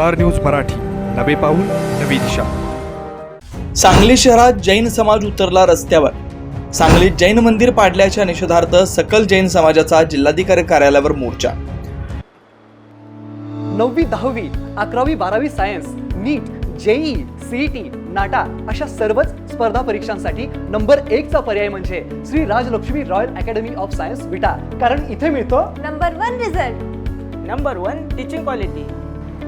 Star news Marathi. नवे पाऊल नवी दिशा. सांगली शहरात जैन समाज उतरला रस्त्यावर. सांगलीत जैन मंदिर पाडल्याच्या निषेधार्थ सकल जैन समाजाचा जिल्हाधिकारी कार्यालयावर मोर्चा. नववी दहावी अकरावी बारावी science NEET JEE CET NATA अशा सर्वच स्पर्धा परीक्षांसाठी नंबर एकचा पर्याय म्हणजे Shri Rajlakshmi royal academy of science Vita. कारण इथे मिळतो number one result. Number one teaching quality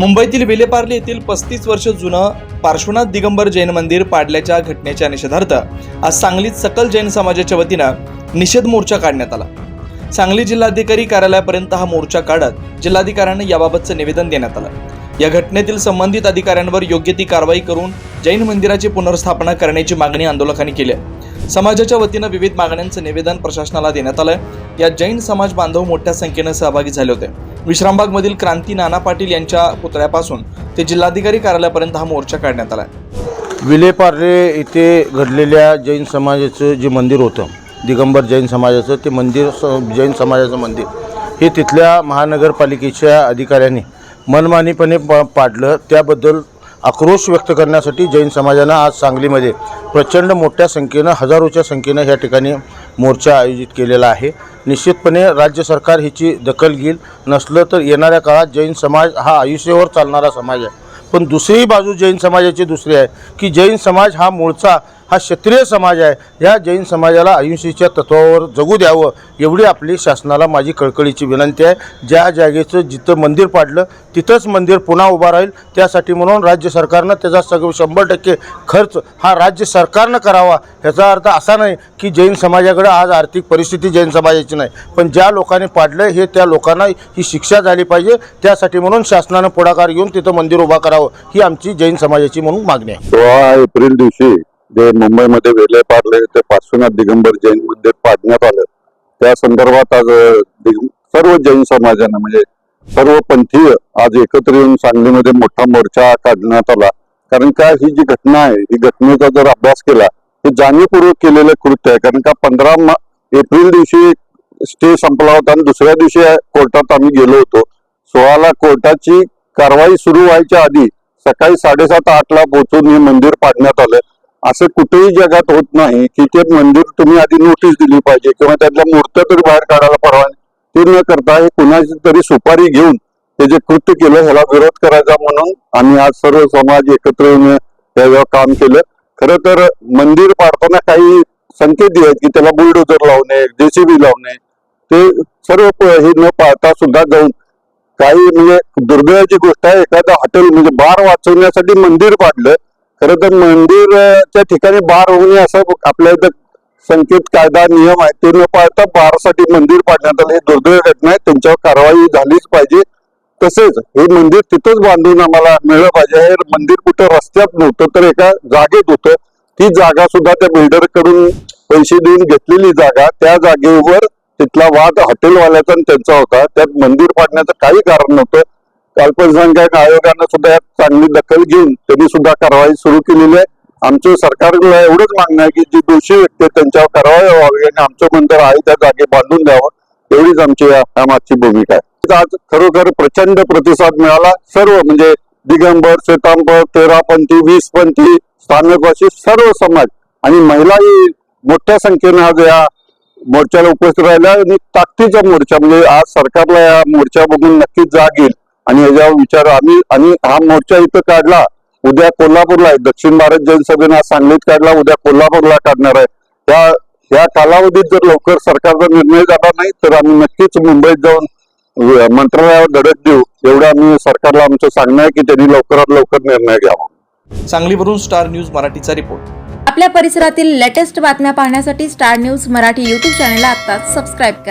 मुंबईतील विलेपार्ले येथील पस्तीस वर्ष जुनं पार्श्वनाथ दिगंबर जैन मंदिर पाडल्याच्या घटनेच्या निषेधार्थ आज सांगलीत सकल जैन समाजाच्या वतीनं निषेध मोर्चा काढण्यात आला. सांगली जिल्हाधिकारी कार्यालयापर्यंत हा मोर्चा काढत जिल्हाधिकाऱ्यांना याबाबतचं निवेदन देण्यात आलं. या घटनेतील संबंधित अधिकाऱ्यांवर योग्य ती कारवाई करून जैन मंदिराची पुनर्स्थापना करण्याची मागणी आंदोलकांनी केली आहे. समाजाच्या वतीनं विविध मागण्यांचं निवेदन प्रशासनाला देण्यात आलं यात जैन समाज बांधव मोठ्या संख्येनं सहभागी झाले होते. विश्रामबागमधील क्रांती नाना पाटील यांच्या पुतळ्यापासून ते जिल्हाधिकारी कार्यालयापर्यंत हा मोर्चा काढण्यात आला विलेपार्ले येथे घडलेल्या जैन समाजाचं जे मंदिर होतं दिगंबर जैन समाजाचं ते मंदिर स जैन समाजाचं मंदिर हे तिथल्या महानगरपालिकेच्या अधिकाऱ्यांनी मनमानीपणे प पाडलं. त्याबद्दल आक्रोश व्यक्त करण्यासाठी जैन समाजानं आज सांगलीमध्ये प्रचंड मोठ्या संख्येनं हजारोच्या संख्येनं ह्या ठिकाणी मोर्चा आयोजित केलेला आहे. निश्चितपणे राज्य सरकार ह्याची दखल घेईल. नसलं तर येणाऱ्या काळात जैन समाज हा आयुष्यावर चालणारा समाज आहे. पण दुसरी बाजू जैन समाजाची दुसरी आहे की जैन समाज हा मूळचा हा क्षत्रिय समाज आहे. या जैन समाजाला अहिंसेच्या तत्वावर जगू द्यावं एवढी आपली शासनाला माझी कळकळीची विनंती आहे. ज्या जागेचं जिथं मंदिर पाडलं तिथंच मंदिर पुन्हा उभा राहील. त्यासाठी म्हणून राज्य सरकारनं त्याचा सगळं शंभर टक्के खर्च हा राज्य सरकारनं करावा. ह्याचा अर्थ असा नाही की जैन समाजाकडे आज आर्थिक परिस्थिती जैन समाजाची नाही. पण ज्या लोकांनी पाडलं हे त्या लोकांना ही शिक्षा झाली पाहिजे. त्यासाठी म्हणून शासनानं पुढाकार घेऊन तिथं मंदिर उभा करावं. ही आमची जैन समाजाची म्हणून मागणी आहे. सोळा एप्रिल दिवशी जे मुंबईमध्ये वेले पाडले ते पार्श्वनाथ दिगंबर जैन मंदिर पाडण्यात आलं. त्या संदर्भात आज सर्व जैन समाजानं म्हणजे सर्व पंथीय आज एकत्र येऊन सांगलीमध्ये मोठा मोर्चा काढण्यात आला. कारण का ही जी घटना आहे ही घटनेचा जर अभ्यास केला हे जाणीवपूर्वक केलेलं कृत्य आहे. कारण का पंधरा एप्रिल दिवशी स्टे संपला होता आणि दुसऱ्या दिवशी कोर्टात आम्ही गेलो होतो. सोळाला कोर्टाची कारवाई सुरू व्हायच्या आधी सकाळी साडेसात आठला पोहोचून हे मंदिर पाडण्यात आलं. असं कुठेही जगात होत नाही की ते मंदिर तुम्ही आधी नोटीस दिली पाहिजे किंवा त्यातल्या मूर्त्या तरी बाहेर काढायला परवानगी ते न करता हे कुणाची तरी सुपारी घेऊन हे जे कृत्य केलं ह्याला विरोध करायचा म्हणून आम्ही आज सर्व समाज एकत्र येऊन त्यावर काम केलं. खरं तर मंदिर पाडताना काही संकेत दिले की त्याला बुलडोजर लावणे जेसीबी लावणे ते सर्व हे न पाहता सुद्धा जाऊन काही म्हणजे दुर्दैवाची गोष्ट आहे एखादं हॉटेल म्हणजे बार वाचवण्यासाठी मंदिर पाडलं. खरं तर मंदिरच्या ठिकाणी बार होऊ नये असं आपल्या इथं संकेत कायदा नियम आहे. ते न पाळता बारसाठी मंदिर पाडण्यात आलं. हे दुर्दैव घटना आहे. त्यांच्यावर कारवाई झालीच पाहिजे. तसेच हे मंदिर तिथंच बांधून आम्हाला मिळलं पाहिजे. हे मंदिर कुठं रस्त्यात नव्हतं तर एका जागेत होतं. ती जागा सुद्धा त्या बिल्डरकडून पैसे देऊन घेतलेली जागा. त्या जागेवर तिथला वाद हॉटेलवाल्याचा आणि त्यांचा होता. त्यात मंदिर पाडण्याचं काही कारण नव्हतं. अल्पसंख्याक आयोगानं सुद्धा यात चांगली दखल घेऊन त्यांनी सुद्धा कारवाई सुरू केलेली आहे. आमचं सरकारला एवढंच मागणं आहे की जे दोषी व्यक्ती आहेत त्यांच्यावर कारवाई व्हावी आणि आमचं मंदिर आहे त्या जागे बांधून द्यावं. एवढीच आमची या या मागची भूमिका आहे. आज खरोखर प्रचंड प्रतिसाद मिळाला. सर्व म्हणजे दिगंबर श्वेतांबर तेरापंथी वीसपंथी स्थानकवासी सर्व समाज आणि महिलाही मोठ्या संख्येने आज या मोर्चाला उपस्थित राहिल्या आणि ताकदीचा मोर्चा म्हणजे आज सरकारला या मोर्चा बघून नक्कीच जाग येईल. आणि याच्यावर विचार आम्ही आणि हा मोर्चा इथं काढला उद्या कोल्हापूरला आहे. दक्षिण भारत जैन सभेने आज सांगलीत काढला उद्या कोल्हापूरला काढणार आहे. त्या या कालावधीत जर लवकर सरकारचा निर्णय झाला नाही तर आम्ही नक्कीच मुंबईत जाऊन मंत्रालयावर धडक देऊ. एवढं आम्ही सरकारला आमचं सांगणं आहे की त्यांनी लवकरात लवकर निर्णय घ्यावा. सांगलीवरून स्टार न्यूज मराठीचा रिपोर्ट. आपल्या परिसरातील लेटेस्ट बातम्या पाहण्यासाठी स्टार न्यूज मराठी यूट्यूब चॅनलला आत्ताच सबस्क्राईब करा.